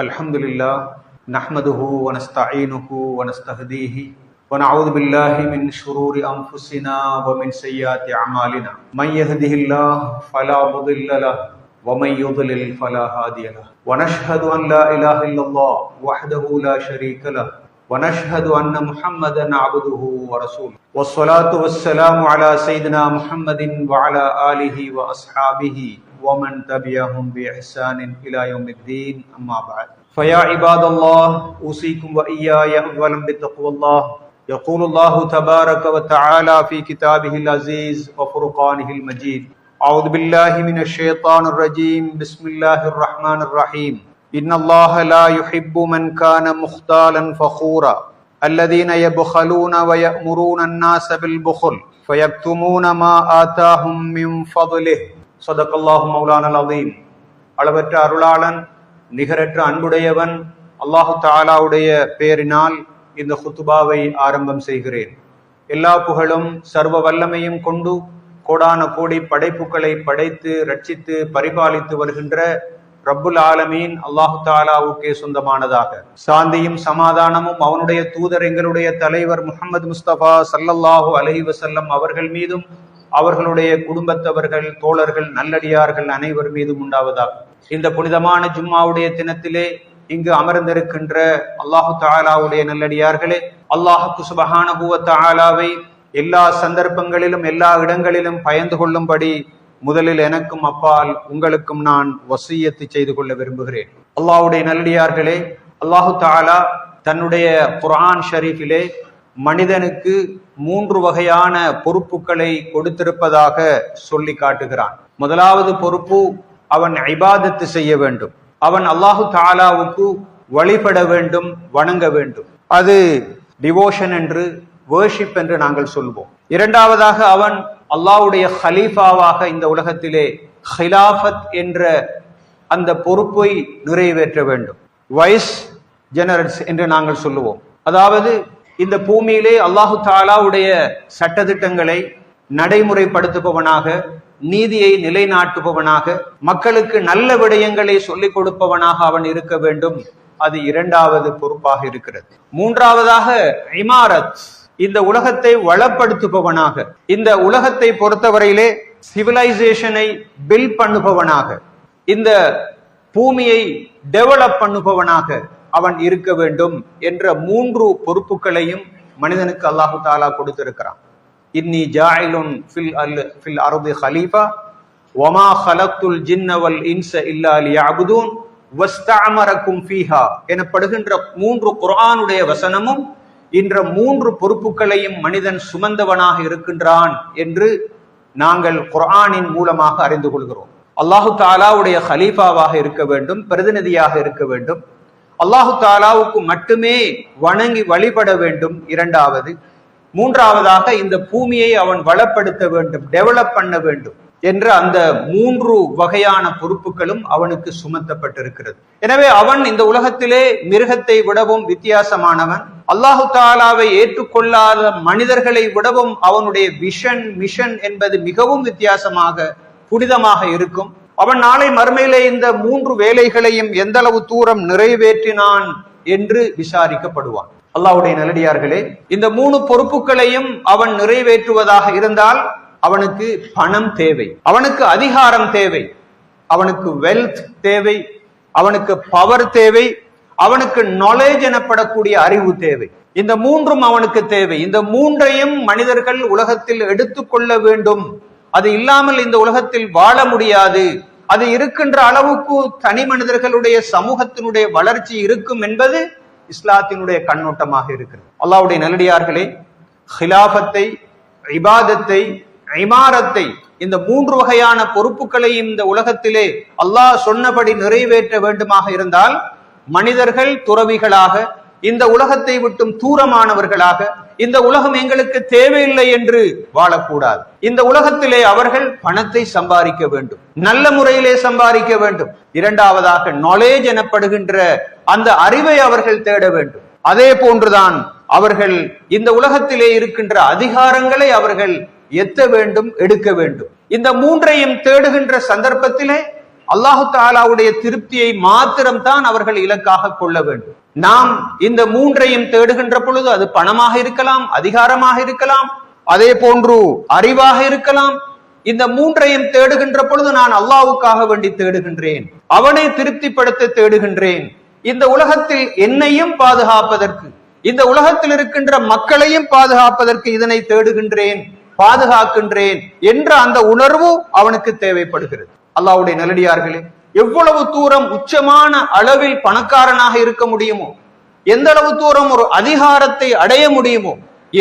الحمد لله نحمده ونستعينه ونستهديه ونعوذ بالله من شرور أنفسنا ومن سيئات أعمالنا. من يهده الله فلا مضل له ومن يضلل فلا هادي له. ونشهد أن لا إله إلا الله وحده لا شريك له. ونشهد أن محمدا عبده ورسوله. والصلاة والسلام على سيدنا محمد وعلى آله وأصحابه ومن تبعهم بإحسان إلى يوم الدين أما بعد. فيا عباد الله أوصيكم وإياي أولا بتقوى الله. يقول الله تبارك وتعالى في كتابه العزيز وفرقانه المجيد أعوذ بالله من الشيطان الرجيم بسم الله الرحمن الرحيم. إن الله لا يحب من كان مختالا فخورا. الذين يبخلون ويأمرون الناس بالبخل فيكتمون ما آتاهم من فضله. சதக்கல்லாஹு மௌலான அதீம் அளவற்ற அருளாளன் நிகரற்ற அன்புடையவன் அல்லாஹு தாலாவுடைய பெயரினால் இந்த ஹுத்துபாவை ஆரம்பம் செய்கிறேன். எல்லா புகழும் சர்வ வல்லமையும் கொண்டு கோடான கோடி படைப்புகளை படைத்து ரட்சித்து பரிபாலித்து வருகின்ற ரப்புல் ஆலமீன் அல்லாஹு தாலாவுக்கே சொந்தமானதாக. சாந்தியும் சமாதானமும் அவனுடைய தூதர் எங்களுடைய தலைவர் முகமது முஸ்தபா சல்லல்லாஹு அலஹி வசல்லம் அவர்கள் மீதும் அவர்களுடைய குடும்பத்தவர்கள் தோழர்கள் நல்லடியார்கள் அனைவர் மீதும் உண்டாவதாக. இந்த புனிதமான ஜும்மாவுடைய தினத்திலே இங்கு அமர்ந்திருக்கின்ற அல்லாஹு தாலாவுடைய நல்லடியார்களே அல்லாஹுக்கு சுபஹான தாலாவை எல்லா சந்தர்ப்பங்களிலும் எல்லா இடங்களிலும் பயந்து கொள்ளும்படி முதலில் எனக்கும் அப்பால் உங்களுக்கும் நான் வசியத்து செய்து கொள்ள விரும்புகிறேன். அல்லாஹுடைய நல்லடியார்களே அல்லாஹு தாலா தன்னுடைய குரான் ஷரீஃபிலே மனிதனுக்கு மூன்று வகையான பொறுப்புகளை கொடுத்திருப்பதாக சொல்லி காட்டுகிறான். முதலாவது பொறுப்பு அவன் ஐபாதத்து செய்ய வேண்டும். அவன் அல்லாஹு தாலாவுக்கு வழிபட வேண்டும் வணங்க வேண்டும். அது டிவோஷன் என்று வேர்ஷிப் என்று நாங்கள் சொல்வோம். இரண்டாவதாக அவன் அல்லாவுடைய ஹலீஃபாவாக இந்த உலகத்திலே ஹிலாஃபத் என்ற அந்த பொறுப்பை நிறைவேற்ற வேண்டும். வைஸ் ஜெனரல்ஸ் என்று நாங்கள் சொல்லுவோம். அதாவது இந்த பூமியிலே அல்லாஹு தாலாவுடைய சட்டத்திட்டங்களை நடைமுறைப்படுத்துபவனாக நீதியை நிலைநாட்டுபவனாக மக்களுக்கு நல்ல விடயங்களை சொல்லிக் கொடுப்பவனாக அவன் இருக்க வேண்டும். அது இரண்டாவது பொறுப்பாக இருக்கிறது. மூன்றாவதாக இமாரத் இந்த உலகத்தை வளப்படுத்துபவனாக இந்த உலகத்தை பொறுத்தவரையிலே சிவிலைசேஷனை பில் பண்ணுபவனாக இந்த பூமியை டெவலப் பண்ணுபவனாக அவன் இருக்க வேண்டும் என்ற மூன்று பொறுப்புகளையும் மனிதனுக்கு அல்லாஹு தாலா கொடுத்திருக்கிறான். இன்னி ஜாயிலுன் ஃபில் அல் ஃபில் அருது ஹலீஃபா ஒமா ஹலத்துல் ஜின்னவல் இன்ச இல்லா லியாபுதூன் வஸ்தாமரக்கும் ஃபீஹா எனப்படுகின்ற மூன்று குரானுடைய வசனமும் இன்ற மூன்று பொறுப்புகளையும் மனிதன் சுமந்தவனாக இருக்கின்றான் என்று நாங்கள் குரானின் மூலமாக அறிந்து கொள்கிறோம். அல்லாஹு தாலாவுடைய ஹலீஃபாவாக இருக்க வேண்டும் பிரதிநிதியாக இருக்க வேண்டும். அல்லாஹு தாலாவுக்கு மட்டுமே வணங்கி வழிபட வேண்டும். இரண்டாவது மூன்றாவதாக இந்த பூமியை அவன் வளப்படுத்த வேண்டும் டெவலப் பண்ண வேண்டும் என்ற அந்த மூன்று வகையான பொறுப்புகளும் அவனுக்கு சுமத்தப்பட்டிருக்கிறது. எனவே அவன் இந்த உலகத்திலே மிருகத்தை விடவும் வித்தியாசமானவன். அல்லாஹு தாலாவை ஏற்றுக்கொள்ளாத மனிதர்களை விடவும் அவனுடைய விஷன் மிஷன் என்பது மிகவும் வித்தியாசமாக புனிதமாக இருக்கும். அவன் நாளை மறுமையிலே இந்த மூன்று வேலைகளையும் எந்த அளவு தூரம் நிறைவேற்றினான் என்று விசாரிக்கப்படுவான். அல்லாவுடைய நல்லடியார்களே இந்த மூணு பொறுப்புகளையும் அவன் நிறைவேற்றுவதாக இருந்தால் அவனுக்கு பணம் தேவை அவனுக்கு அதிகாரம் தேவை அவனுக்கு வெல்த் தேவை அவனுக்கு பவர் தேவை அவனுக்கு நாலேஜ் எனப்படக்கூடிய அறிவு தேவை. இந்த மூன்றும் அவனுக்கு தேவை. இந்த மூன்றையும் மனிதர்கள் உலகத்தில் எடுத்துக்கொள்ள வேண்டும். அது இல்லாமல் இந்த உலகத்தில் வாழ முடியாது. அது இருக்கின்ற அளவுக்கு தனி மனிதர்களுடைய சமூகத்தினுடைய வளர்ச்சி இருக்கும் என்பது இஸ்லாத்தினுடைய கண்ணோட்டமாக இருக்கிறது. அல்லாவுடைய நல்லடியார்களே ஹிலாபத்தை இபாதத்தை இமாரத்தை இந்த மூன்று வகையான பொறுப்புகளை இந்த உலகத்திலே அல்லாஹ் சொன்னபடி நிறைவேற்ற வேண்டுமாக இருந்தால் மனிதர்கள் துறவிகளாக இந்த உலகத்தை விட்டும் தூரமானவர்களாக இந்த உலகம் எங்களுக்கு தேவையில்லை என்று வாழக்கூடாது. இந்த உலகத்திலே அவர்கள் பணத்தை சம்பாதிக்க வேண்டும். நல்ல முறையிலே சம்பாதிக்க வேண்டும். இரண்டாவதாக நாலேஜ் எனப்படுகின்ற அந்த அறிவை அவர்கள் தேட வேண்டும். அதே போன்றுதான் அவர்கள் இந்த உலகத்திலே இருக்கின்ற அதிகாரங்களை அவர்கள் எத்த வேண்டும் எடுக்க வேண்டும். இந்த மூன்றையும் தேடுகின்ற சந்தர்ப்பத்திலே அல்லாஹு தாலாவுடைய திருப்தியை மாத்திரம்தான் அவர்கள் இலக்காக கொள்ள வேண்டும். நாம் இந்த மூன்றையும் தேடுகின்ற பொழுது அது பணமாக இருக்கலாம் அதிகாரமாக இருக்கலாம் அதே போன்று அறிவாக இருக்கலாம். இந்த மூன்றையும் தேடுகின்ற பொழுது நான் அல்லாவுக்காக வேண்டி தேடுகின்றேன் அவனை திருப்திப்படுத்த தேடுகின்றேன். இந்த உலகத்தில் என்னையும் பாதுகாப்பதற்கு இந்த உலகத்தில் இருக்கின்ற மக்களையும் பாதுகாப்பதற்கு இதனை தேடுகின்றேன் பாதுகாக்கின்றேன் என்ற அந்த உணர்வு அவனுக்கு தேவைப்படுகிறது. அல்லாவுடைய நல்லடியார்களே எவ்வளவு தூரம் உச்சமான அளவில் பணக்காரனாக இருக்க முடியுமோ எந்த அளவு தூரம் ஒரு அதிகாரத்தை அடைய முடியுமோ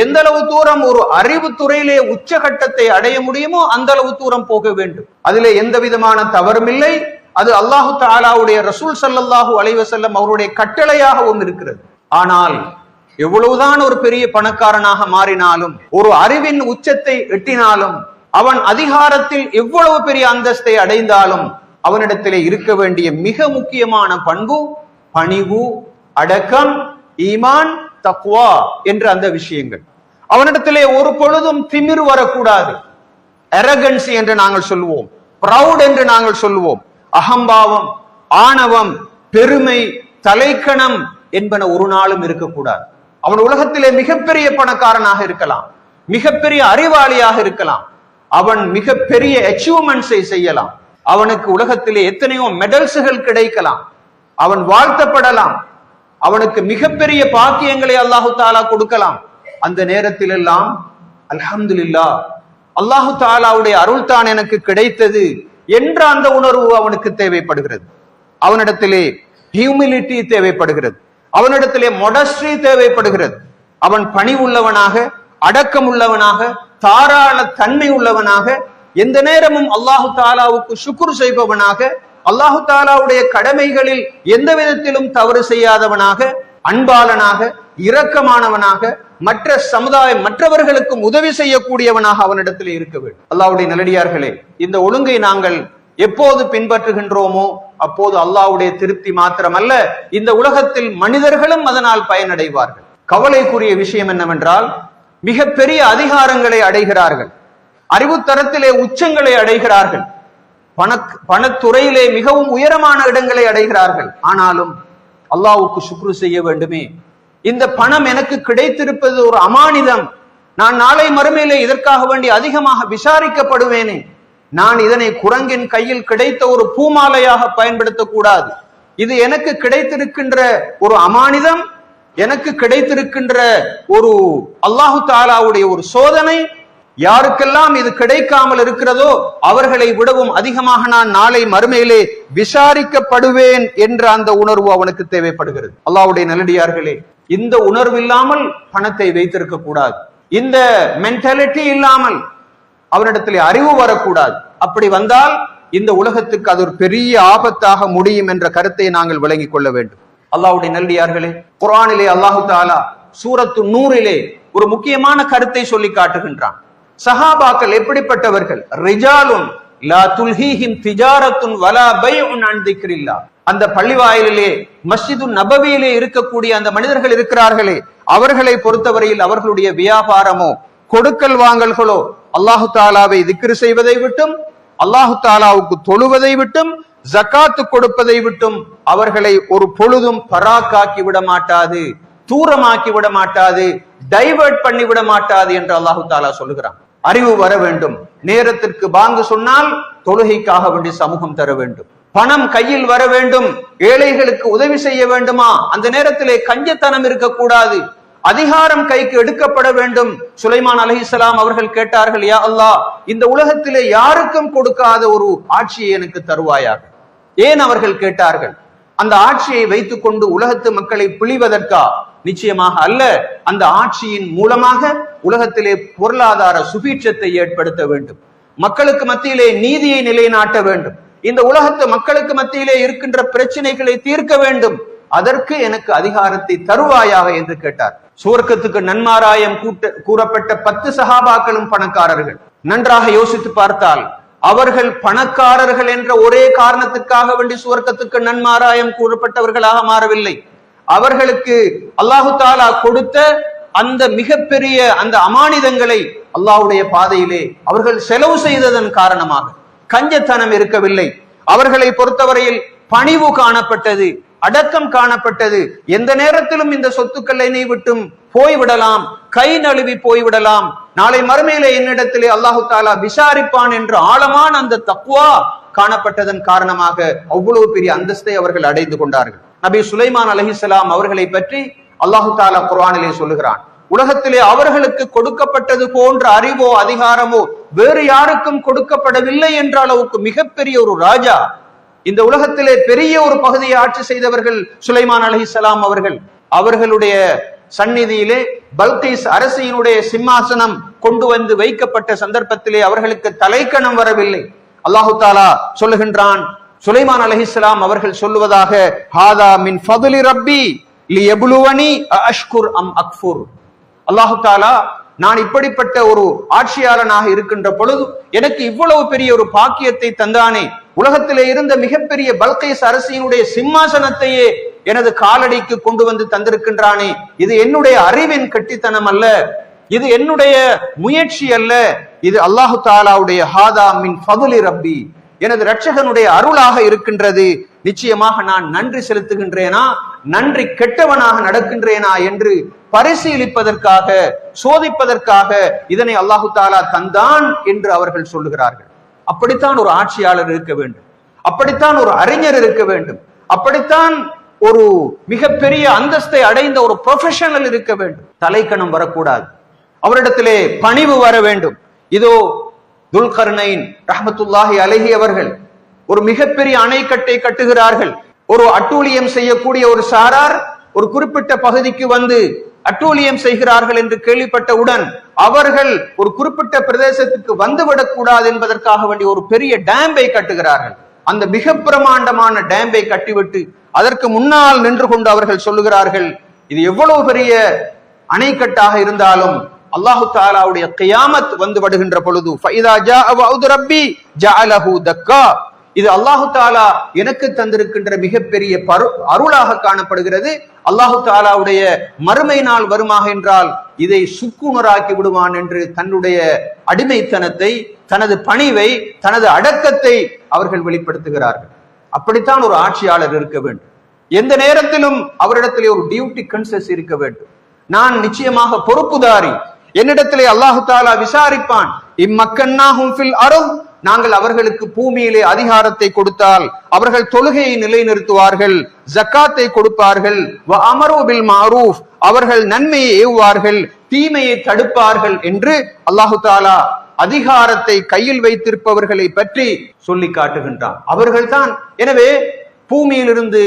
எந்த அளவு தூரம் ஒரு அறிவு துறையிலே உச்சகட்டத்தை அடைய முடியுமோ அந்த அளவு தூரம் போக வேண்டும். அதிலே எந்த விதமான தவறும் இல்லை. அது அல்லாஹு தாலாவுடைய ரசூல் சல்லல்லாஹு அலைவசல்லம் அவருடைய கட்டளையாக ஒன்று இருக்கிறது. ஆனால் எவ்வளவுதான் ஒரு பெரிய பணக்காரனாக மாறினாலும் ஒரு அறிவின் உச்சத்தை எட்டினாலும் அவன் அதிகாரத்தில் எவ்வளவு பெரிய அந்தஸ்தை அடைந்தாலும் அவனிடத்திலே இருக்க வேண்டிய மிக முக்கியமான பண்பு பணிவு அடக்கம் ஈமான் தக்வா என்ற அந்த விஷயங்கள். அவனிடத்திலே ஒரு பொழுதும் திமிர் வரக்கூடாது. அரகன்சி என்று நாங்கள் சொல்லுவோம் ப்ரௌட் என்று நாங்கள் சொல்லுவோம் அகம்பாவம் ஆணவம் பெருமை தலைக்கணம் என்பன ஒரு நாளும் இருக்கக்கூடாது. அவன் உலகத்திலே மிகப்பெரிய பணக்காரனாக இருக்கலாம். மிகப்பெரிய அறிவாளியாக இருக்கலாம். அவன் மிக பெரிய அச்சீவ்மெண்ட்ஸை செய்யலாம். அவனுக்கு உலகத்திலே எத்தனையோ மெடல்ஸுகள் கிடைக்கலாம். அவன் வாழ்த்தப்படலாம். அவனுக்கு மிகப்பெரிய பாக்கியங்களை அல்லாஹு தாலா கொடுக்கலாம். அந்த நேரத்தில் எல்லாம் அல்ஹம்துலில்லா அல்லாஹு தாலாவுடைய அருள் தான் எனக்கு கிடைத்தது என்ற அந்த உணர்வு அவனுக்கு தேவைப்படுகிறது. அவனிடத்திலே ஹியூமிலிட்டி தேவைப்படுகிறது. அவனிடத்திலே மொடஸ்ட்ரி தேவைப்படுகிறது. அவன் பணி உள்ளவனாக அடக்கம் உள்ளவனாக தாராள தன்மை உள்ளவனாக எந்த நேரமும் அல்லாஹு தாலாவுக்கு சுக்குர் செய்பவனாக அல்லாஹு தாலாவுடைய கடமைகளில் எந்த விதத்திலும் தவறு செய்யாதவனாக அன்பாளனாக இரக்கமானவனாக மற்ற சமுதாயம் மற்றவர்களுக்கும் உதவி செய்யக்கூடியவனாக அவனிடத்தில் இருக்க வேண்டும். அல்லாவுடைய நல்லடியார்களே இந்த ஒழுங்கை நாங்கள் எப்போது பின்பற்றுகின்றோமோ அப்போது அல்லாவுடைய திருப்தி மாத்திரமல்ல இந்த உலகத்தில் மனிதர்களும் அதனால் பயனடைவார்கள். கவலைக்குரிய விஷயம் என்னவென்றால் மிக பெரிய அதிகாரங்களை அடைகிறார்கள். அறிவுத்தரத்திலே உச்சங்களை அடைகிறார்கள். பண பணத்துறையிலே மிகவும் உயரமான இடங்களை அடைகிறார்கள். ஆனாலும் அல்லாவுக்கு சுக்ரு செய்ய வேண்டுமே. இந்த பணம் எனக்கு கிடைத்திருப்பது ஒரு அமானிதம். நான் நாளை மறுமையிலே இதற்காக வேண்டி அதிகமாக விசாரிக்கப்படுவேனே. நான் இதனை குரங்கின் கையில் கிடைத்த ஒரு பூமாலையாக பயன்படுத்தக்கூடாது. இது எனக்கு கிடைத்திருக்கின்ற ஒரு அமானிதம். எனக்கு கிடைத்திருக்கின்ற ஒரு அல்லாஹு தாலாவுடைய ஒரு சோதனை யாருக்கெல்லாம் இது கிடைக்காமல் இருக்கிறதோ அவர்களை விடவும் அதிகமாக நான் நாளை மறுமையிலே விசாரிக்கப்படுவேன் என்ற அந்த உணர்வு அவனுக்கு தேவைப்படுகிறது. அல்லாவுடைய நல்லடியார்களே இந்த உணர்வு இல்லாமல் பணத்தை வைத்திருக்க கூடாது. இந்த மென்டாலிட்டி இல்லாமல் அவனிடத்தில் அறிவு வரக்கூடாது. அப்படி வந்தால் இந்த உலகத்துக்கு அது ஒரு பெரிய ஆபத்தாக முடியும் என்ற கருத்தை நாங்கள் விளங்கிக் கொள்ள வேண்டும். அல்லாவுடைய நல்லியார்களே குரானிலே அல்லாஹு தாலா சூரத்து நூறிலே ஒரு முக்கியமான கருத்தை சொல்லி காட்டுகின்றான். சஹாபாக்கள் எப்படிப்பட்டவர்கள்? ரிஜாலுன் லா துல்ஹீஹிம் திஜாரத்துன் வலா பைஉன் அன் திக்ரில்லா. அந்த பள்ளிவாயிலே மஸ்ஜிது நபவியிலே இருக்கக்கூடிய அந்த மனிதர்கள் இருக்கிறார்களே அவர்களை பொறுத்தவரையில் அவர்களுடைய வியாபாரமோ கொடுக்கல் வாங்கல்களோ அல்லாஹு தாலாவை திக்ரு செய்வதை விட்டும் அல்லாஹு தாலாவுக்கு தொழுவதை விட்டும் ஜக்காத்து கொடுப்பதை விட்டும் அவர்களை ஒரு பொழுதும் பராக்காக்கி விட மாட்டாது தூரமாக்கி விட மாட்டாது டைவர்ட் பண்ணி விட மாட்டாது என்று அல்லாஹு தாலா சொல்லுகிறான். அறிவு வர வேண்டும். நேரத்திற்கு பாங்கு சொன்னால் தொழுகைக்காக வேண்டி சமூகம் தர வேண்டும். பணம் கையில் வர வேண்டும். ஏழைகளுக்கு உதவி செய்ய வேண்டுமா? அந்த நேரத்திலே கஞ்சத்தனம் இருக்கக்கூடாது. அதிகாரம் கைக்கு எடுக்கப்பட வேண்டும். சுலைமான் அலஹிசலாம் அவர்கள் கேட்டார்கள் யா அல்லாஹ் இந்த உலகத்திலே யாருக்கும் கொடுக்காத ஒரு ஆட்சியை எனக்கு தருவாயாக? ஏன் அவர்கள் கேட்டார்கள் அந்த ஆட்சியை வைத்துக் கொண்டு உலகத்து மக்களை பிழிவதற்கா? நிச்சயமாக அல்ல அந்த ஆட்சியின் மூலமாக உலகத்திலே பொருளாதார சுபீட்சத்தை ஏற்படுத்த வேண்டும். மக்களுக்கு மத்தியிலே நீதியை நிலைநாட்ட வேண்டும். இந்த உலகத்து மக்களுக்கு மத்தியிலே இருக்கின்ற பிரச்சனைகளை தீர்க்க வேண்டும். அதற்கு எனக்கு அதிகாரத்தை தருவாயாக என்று கேட்டார். சுவர்க்கத்துக்கு நன்மாராயம் கூட்ட கூறப்பட்ட பத்து சகாபாக்களும் பணக்காரர்கள். நன்றாக யோசித்து பார்த்தால் அவர்கள் பணக்காரர்கள் என்ற ஒரே காரணத்துக்காக வேண்டி சுவர்க்கத்துக்கு நன்மாராயம் கூறப்பட்டவர்களாக மாறவில்லை. அவர்களுக்கு அல்லாஹு தாலா கொடுத்த அந்த மிகப்பெரிய அந்த அமானிதங்களை அல்லாஹுடைய பாதையிலே அவர்கள் செலவு செய்ததன் காரணமாக. கஞ்சத்தனம் இருக்கவில்லை. அவர்களை பொறுத்தவரையில் பணிவு காணப்பட்டது. அடக்கம் காணப்பட்டது. எந்த நேரத்திலும் இந்த சொத்துக்கள் என்னை விட்டும் போய்விடலாம். கை நழுவி போய்விடலாம். நாளை மறுமையில என்னிடத்திலே அல்லாஹு தாலா விசாரிப்பான் என்று ஆழமான அந்த தக்குவா காணப்பட்டதன் காரணமாக அவ்வளவு பெரிய அந்தஸ்தை அவர்கள் அடைந்து கொண்டார்கள். நபி சுலைமான் அலஹிசலாம் அவர்களை பற்றி அல்லாஹு தாலா குர்வானிலே சொல்லுகிறான். உலகத்திலே அவர்களுக்கு கொடுக்கப்பட்டது போன்ற அறிவோ அதிகாரமோ வேறு யாருக்கும் கொடுக்கப்படவில்லை என்ற அளவுக்கு மிகப்பெரிய ஒரு ராஜா இந்த உலகத்திலே பெரிய ஒரு பகுதியை ஆட்சி செய்தவர்கள் சுலைமான் அலஹிசலாம் அவர்கள். அவர்களுடைய சந்நிதியிலே பல்கைஸ் அரசியினுடைய சிம்மாசனம் கொண்டு வந்து வைக்கப்பட்ட சந்தர்ப்பத்திலே அவர்களுக்கு தலைக்கணம் வரவில்லை. அல்லாஹு தாலா சொல்லுகின்றான் சுலைமான் அலஹிஸ்லாம் அவர்கள் சொல்லுவதாக ஹாதா மின் ஃபதுலி ரப்பி லி எபுலுவனி அஷ்குர் அம் அக்ஃபுர். அல்லாஹு தாலா நான் இப்படிப்பட்ட ஒரு ஆட்சியாளனாக இருக்கின்ற பொழுது எனக்கு இவ்வளவு பெரிய ஒரு பாக்கியத்தை தந்தானே உலகத்திலே இருந்த மிகப்பெரிய பல்கைஸ் அரசியினுடைய சிம்மாசனத்தையே எனது காலடிக்கு கொண்டு வந்து தந்திருக்கின்றானே. இது என்னுடைய அறிவின் கட்டித்தனம் அல்ல. இது என்னுடைய முயற்சி அல்ல. இது அல்லாஹு தாலாவுடைய ஹாதா மின் ஃபதுலி ரப்பி. எனது ரட்சகனுடைய அருளாக இருக்கின்றது. நிச்சயமாக நான் நன்றி செலுத்துகின்றேனா? நன்றி கெட்டவனாக நடக்கின்றேனா என்று பரிசீலிப்பதற்காக சோதிப்பதற்காக இதனை அல்லாஹு தாலா தந்தான் என்று அவர்கள் சொல்லுகிறார்கள். அப்படித்தான் ஒரு ஆட்சியாளர் இருக்க வேண்டும். அப்படித்தான் ஒரு அறிஞர் இருக்க வேண்டும். அப்படித்தான் ஒரு மிகப்பெரிய அந்தஸ்தை அடைந்த ஒரு ப்ரொஃபஷனல் இருக்க வேண்டும். தலைக்கணம் வரக்கூடாது. அவரிடத்திலே பணிவு வர வேண்டும். இதோ துல்கர்னைன் ரஹமத்துல்லாஹி அலஹி அவர்கள் ஒரு மிகப்பெரிய அணைக்கட்டை கட்டுகிறார்கள். ஒரு அட்டூழியம் செய்யக்கூடிய ஒரு சாரார் ஒரு குறிப்பிட்ட பகுதிக்கு வந்து அட்டூழியம் செய்கிறார்கள் என்று கேள்விப்பட்டவுடன் அவர்கள் ஒரு குறிப்பிட்ட பிரதேசத்துக்கு வந்துவிடக் கூடாது என்பதற்காக வேண்டிய ஒரு பெரிய டேம்பை கட்டுகிறார்கள். அந்த மிக பிரமாண்டமான டேம்பை கட்டிவிட்டு அதற்கு முன்னால் நின்று கொண்டு அவர்கள் சொல்லுகிறார்கள் இது எவ்வளவு பெரிய அணைக்கட்டாக இருந்தாலும் அல்லாஹு தாலாவுடைய கியாமத் வந்து படுகின்ற பொழுது ஃபைதா ரப்பி தக்கா. இது அல்லாஹு தாலா எனக்கு தந்திருக்கின்ற மிகப்பெரிய அருளாக காணப்படுகிறது. அல்லாஹு தாலாவுடைய மறுமை நாள் வருமாக என்றால் இதை சுக்குநராக்கி விடுவான் என்று தன்னுடைய அடிமைத்தனத்தை தனது பணிவை தனது அடக்கத்தை அவர்கள் வெளிப்படுத்துகிறார்கள். அப்படித்தான் ஒரு ஆட்சியாளர் இருக்க வேண்டும். எந்த நேரத்திலும் அவரிடத்திலே ஒரு டியூட்டி கன்சஸ் இருக்க வேண்டும். நான் நிச்சயமாக பொறுப்புதாரி. என்னிடத்திலே அல்லாஹு தாலா விசாரிப்பான். இம்மக்கன்னாஹும் ஃபில் நாங்கள் அவர்களுக்கு பூமியிலே அதிகாரத்தை கொடுத்தால் அவர்கள் தொழுகையை நிலைநிறுத்துவார்கள் ஜக்காத்தை கொடுப்பார்கள் அமரோபில் மாரூஃப் அவர்கள் நன்மையை ஏவுவார்கள் தீமையை தடுப்பார்கள் என்று அல்லாஹு தாலா அதிகாரத்தை கையில் வைத்திருப்பவர்களை பற்றி சொல்லி காட்டுகின்றான். அவர்கள்தான் எனவே பூமியிலிருந்து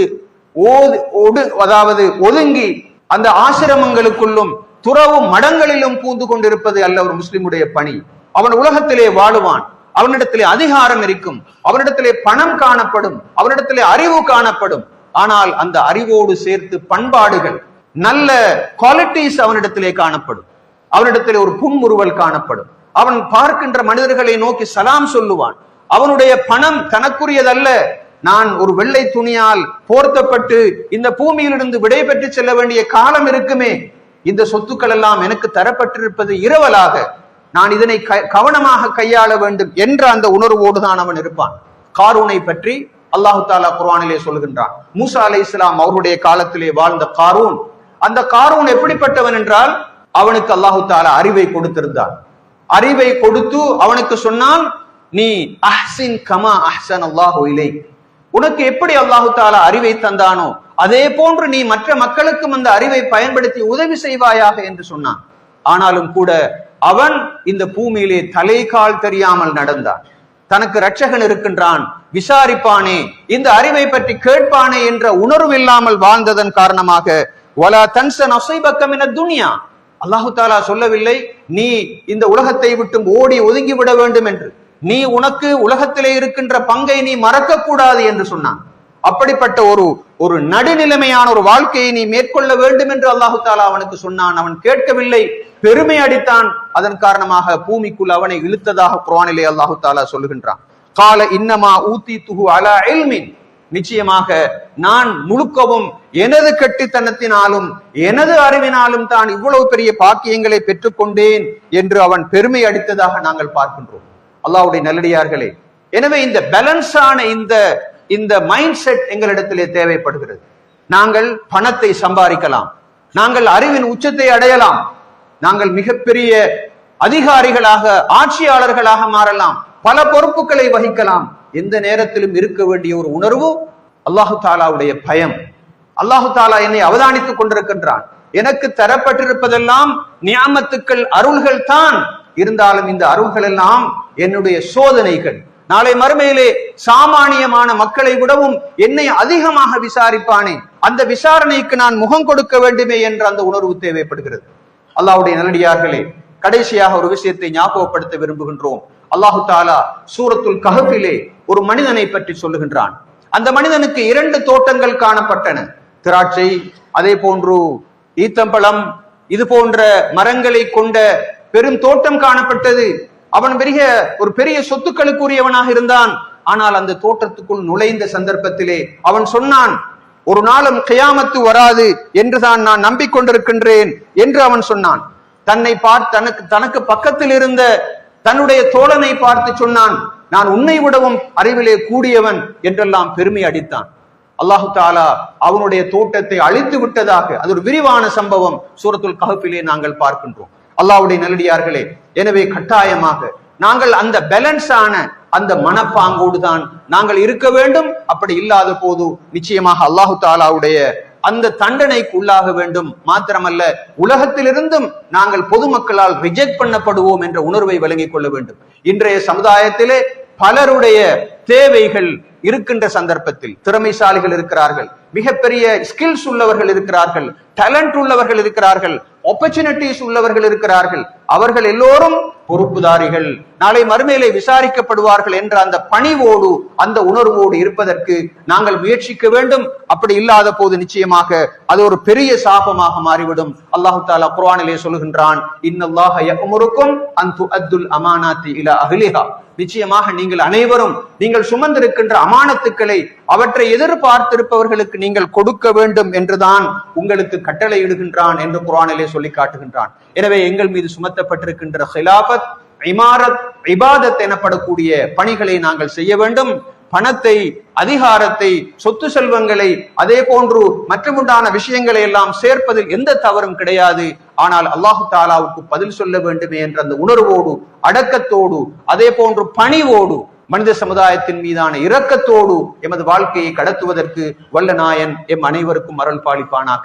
ஓது அதாவது ஒதுங்கி அந்த ஆசிரமங்களுக்குள்ளும் துறவு மடங்களிலும் பூந்து கொண்டிருப்பது அல்ல ஒரு முஸ்லிமுடைய பணி. அவன் உலகத்திலே வாழுவான். அவனிடத்திலே அதிகாரம் இருக்கும். அவனிடத்திலே பணம் காணப்படும். அவனிடத்திலே அறிவு காணப்படும். ஆனால் அந்த அறிவோடு சேர்த்து பண்பாடுகள் நல்ல குவாலிட்டிஸ் அவனிடத்திலே காணப்படும். அவனிடத்திலே ஒரு புன்முறுவல் காணப்படும். அவன் பார்க்கின்ற மனிதர்களை நோக்கி சலாம் சொல்லுவான். அவனுடைய பணம் தனக்குரியதல்ல. நான் ஒரு வெள்ளை துணியால் போர்த்தப்பட்டு இந்த பூமியிலிருந்து விடை பெற்று செல்ல வேண்டிய காலம் இருக்குமே. இந்த சொத்துக்கள் எல்லாம் எனக்கு தரப்பட்டிருப்பது இரவலாக. நான் இதனை கவனமாக கையாள வேண்டும் என்ற அந்த உணர்வோடு தான் அவன் இருப்பான். காரூனை பற்றி அல்லாஹு தாலா குர்வானிலே சொல்கின்றான் மூசா அலை இஸ்லாம் அவருடைய காலத்திலே வாழ்ந்த காரூன் அந்த காரூன் எப்படிப்பட்டவன் என்றால் அவனுக்கு அல்லாஹு தாலா அறிவை கொடுத்திருந்தான். அறிவை கொடுத்து அவனுக்கு சொன்னால் நீ அஹ்சின் கமா அஹ்சன் அல்லாஹு இலை உனக்கு எப்படி அல்லாஹு தாலா அறிவை தந்தானோ அதே போன்று நீ மற்ற மக்களுக்கும் அந்த அறிவை பயன்படுத்தி உதவி செய்வாயாக என்று சொன்னான். ஆனாலும் கூட அவன் இந்த பூமியிலே தலை கால் தெரியாமல் நடந்தான். தனக்கு ரட்சகன் இருக்கின்றான். விசாரிப்பானே இந்த அறிவை பற்றி கேட்பானே என்ற உணர்வு இல்லாமல் வாழ்ந்ததன் காரணமாக வலா தன்சன் அசைபக்கமின துனியா. அல்லாஹு தாலா சொல்லவில்லை நீ இந்த உலகத்தை விட்டு ஓடி ஒதுங்கி விட வேண்டும் என்று. நீ உனக்கு உலகத்திலே இருக்கின்ற பங்கை நீ மறக்க கூடாது என்று சொன்னான். அப்படிப்பட்ட ஒரு ஒரு நடுநிலைமையான ஒரு வாழ்க்கையை நீ மேற்கொள்ள வேண்டும் என்று அல்லாஹு தாலா அவனுக்கு சொன்னான். அவன் கேட்கவில்லை பெருமை அடித்தான். அதன் காரணமாக பூமிக்குள் அவனை இழுத்ததாக குரானிலே அல்லாஹு தாலா சொல்லுகின்றான். கால இன்னமா ஊத்தி துகு அலா எல்மின் நிச்சயமாக நான் முழுக்கவும் எனது கட்டித்தனத்தினாலும் எனது அறிவினாலும் தான் இவ்வளவு பெரிய பாக்கியங்களை பெற்றுக்கொண்டேன் என்று அவன் பெருமை அடித்ததாக நாங்கள் பார்க்கின்றோம். அல்லாவுடைய நல்லடியார்களே எனவே இந்த பேலன்ஸான இந்த இந்த மைண்ட் செட் எங்களிடத்திலே தேவைப்படுகிறது. நாங்கள் பணத்தை சம்பாதிக்கலாம். நாங்கள் அறிவின் உச்சத்தை அடையலாம். நாங்கள் மிகப்பெரிய அதிகாரிகளாக ஆட்சியாளர்களாக மாறலாம். பல பொறுப்புகளை வகிக்கலாம். எந்த நேரத்திலும் இருக்க வேண்டிய ஒரு உணர்வு அல்லாஹு தாலாவுடைய பயம். அல்லாஹு தாலா என்னை அவதானித்துக் கொண்டிருக்கின்றான். எனக்கு தரப்பட்டிருப்பதெல்லாம் நியாமத்துக்கள் அருள்கள் தான். இருந்தாலும் இந்த அருள்கள் எல்லாம் என்னுடைய சோதனைகள். நாளை மறுமையிலே சாமானியமான மக்களை விடவும் என்னை அதிகமாக விசாரிப்பானே. அந்த விசாரணைக்கு நான் முகம் கொடுக்க வேண்டுமே என்ற அந்த உணர்வு தேவைப்படுகிறது. அல்லாவுடைய நல்லடியார்களே கடைசியாக ஒரு விஷயத்தை ஞாபகப்படுத்த விரும்புகின்றோம். அல்லாஹு தாலா சூரத்துல் கஹஃபிலே ஒரு மனிதனை பற்றி சொல்லுகின்றான். அந்த மனிதனுக்கு இரண்டு தோட்டங்கள் காணப்பட்டன. திராட்சை அதே போன்று ஈத்தம்பழம் இது போன்ற மரங்களை கொண்ட பெரும் தோட்டம் காணப்பட்டது. அவன் பெரிய ஒரு பெரிய சொத்துக்களுக்குரியவனாக இருந்தான். ஆனால் அந்த தோட்டத்துக்குள் நுழைந்த சந்தர்ப்பத்திலே அவன் சொன்னான் ஒரு நாளும் கியாமத்து வராது என்றுதான் நான் நம்பிக்கொண்டிருக்கின்றேன் என்று அவன் சொன்னான். தன்னை பார்த்து தனக்கு தனக்கு பக்கத்தில் இருந்த தன்னுடைய தோழனை பார்த்து சொன்னான் நான் உன்னை விடவும் அறிவிலே கூடியவன் என்றெல்லாம் பெருமை அடித்தான். அல்லாஹு தாலா அவனுடைய தோட்டத்தை அழித்து விட்டதாக அது ஒரு விரிவான சம்பவம் சூரத்துல் கஹப்பிலே நாங்கள் பார்க்கின்றோம். அல்லாஹ்வுடைய நல்லடியார்களே எனவே கட்டாயமாக நாங்கள் அந்த பேலன்ஸான அந்த மனப்பாங்கோடு தான் நாங்கள் இருக்க வேண்டும் அப்படி இல்லாத போது நிச்சயமாக அல்லாஹு தாலாவுடைய அந்த தண்டனைக்கு உள்ளாக வேண்டும். மாத்திரமல்ல உலகத்திலிருந்தும் நாங்கள் பொதுமக்களால் ரிஜெக்ட் பண்ணப்படுவோம் என்ற உணர்வை வழங்கிக் கொள்ள வேண்டும். இன்றைய சமுதாயத்திலே பலருடைய தேவைகள் இருக்கின்ற சந்தர்ப்பத்தில் திறமைசாலிகள் இருக்கிறார்கள் மிகப்பெரிய ஸ்கில்ஸ் உள்ளவர்கள் இருக்கிறார்கள் டேலண்ட் உள்ளவர்கள் இருக்கிறார்கள் ஆப்பர்ச்சுனிட்டிஸ் உள்ளவர்கள் இருக்கிறார்கள் அவர்கள் எல்லோரும் பொறுப்புதாரிகள் நாளை மறுமையிலே விசாரிக்கப்படுவார்கள் என்ற அந்த பணிவோடு அந்த உணர்வோடு இருப்பதற்கு நாங்கள் முயற்சிக்க வேண்டும். அப்படி இல்லாத போது நிச்சயமாக அது ஒரு பெரிய சாபமாக மாறிவிடும். அல்லாஹு தாலா குர்வானிலே சொல்லுகின்றான் இன்னல்லாஹ யஅமுருக்கும் அன் துஅத்துல் அமானாத்தி இலா அகிலிஹா நிச்சயமாக நீங்கள் அனைவரும் நீங்கள் சுமந்திருக்கின்ற அமானத்துக்களை அவற்றை எதிர்பார்த்திருப்பவர்களுக்கு நீங்கள் கொடுக்க வேண்டும் என்றுதான் உங்களுக்கு கட்டளை இடுகின்றான் என்று குரானிலே சொல்லி காட்டுகின்றான். எனவே எங்கள் மீது சுமத்தப்பட்டிருக்கின்ற ஹிலாபத் இமாரத் இபாதத் எனப்படக்கூடிய பணிகளை நாங்கள் செய்ய வேண்டும். பணத்தை அதிகாரத்தை சொத்து செல்வங்களை அதே போன்று மற்றமுண்டான விஷயங்களை எல்லாம் சேர்ப்பதில் எந்த தவறும் கிடையாது. ஆனால் அல்லாஹு தாலாவுக்கு பதில் சொல்ல வேண்டுமே என்ற அந்த உணர்வோடு அடக்கத்தோடு அதே போன்று பணிவோடு மனித சமுதாயத்தின் மீதான இரக்கத்தோடு எமது வாழ்க்கையை கடத்துவதற்கு வல்ல நாயன் எம் அனைவருக்கும் அருள் பாலிப்பானாக.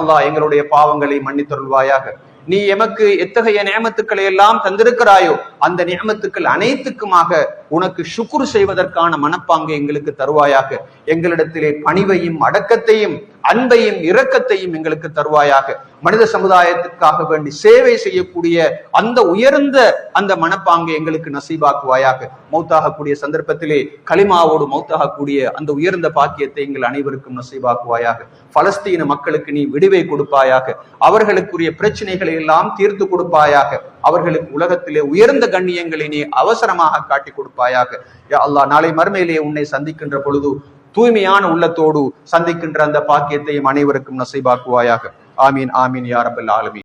அல்லாஹ் எங்களுடைய பாவங்களை மன்னித்தருள்வாயாக. நீ எமக்கு எத்தகைய நியமத்துக்களை எல்லாம் தந்திருக்கிறாயோ அந்த நியமத்துக்கள் அனைத்துக்குமாக உனக்கு சுக்குர் செய்வதற்கான மனப்பாங்கை எங்களுக்கு தருவாயாக. எங்களிடத்திலே பணிவையும் அடக்கத்தையும் அன்பையும் இரக்கத்தையும் எங்களுக்கு தருவாயாக. மனித சமுதாயத்துக்காக வேண்டி சேவை செய்யக்கூடிய அந்த உயர்ந்த அந்த மனப்பாங்கை எங்களுக்கு நசீபாக்குவாயாக. மௌத்தாகக்கூடிய சந்தர்ப்பத்திலே களிமாவோடு மௌத்தாகக்கூடிய அந்த உயர்ந்த பாக்கியத்தை எங்கள் அனைவருக்கும் நசீபாக்குவாயாக. பலஸ்தீன மக்களுக்கு நீ விடுவை கொடுப்பாயாக. அவர்களுக்குரிய பிரச்சனைகளை எல்லாம் தீர்த்து கொடுப்பாயாக. அவர்களுக்கு உலகத்திலே உயர்ந்த கண்ணியங்களை நீ அவசரமாக காட்டி கொடுப்பாயாக. அல்லா அல்லாஹ் நாளை மறுமையிலே உன்னை சந்திக்கின்ற பொழுது தூய்மையான உள்ளத்தோடு சந்திக்கின்ற அந்த பாக்கியத்தையும் அனைவருக்கும் நசைபாக்குவாயாக ஆமீன் ஆமீன் யாரபல் ஆலமீன்.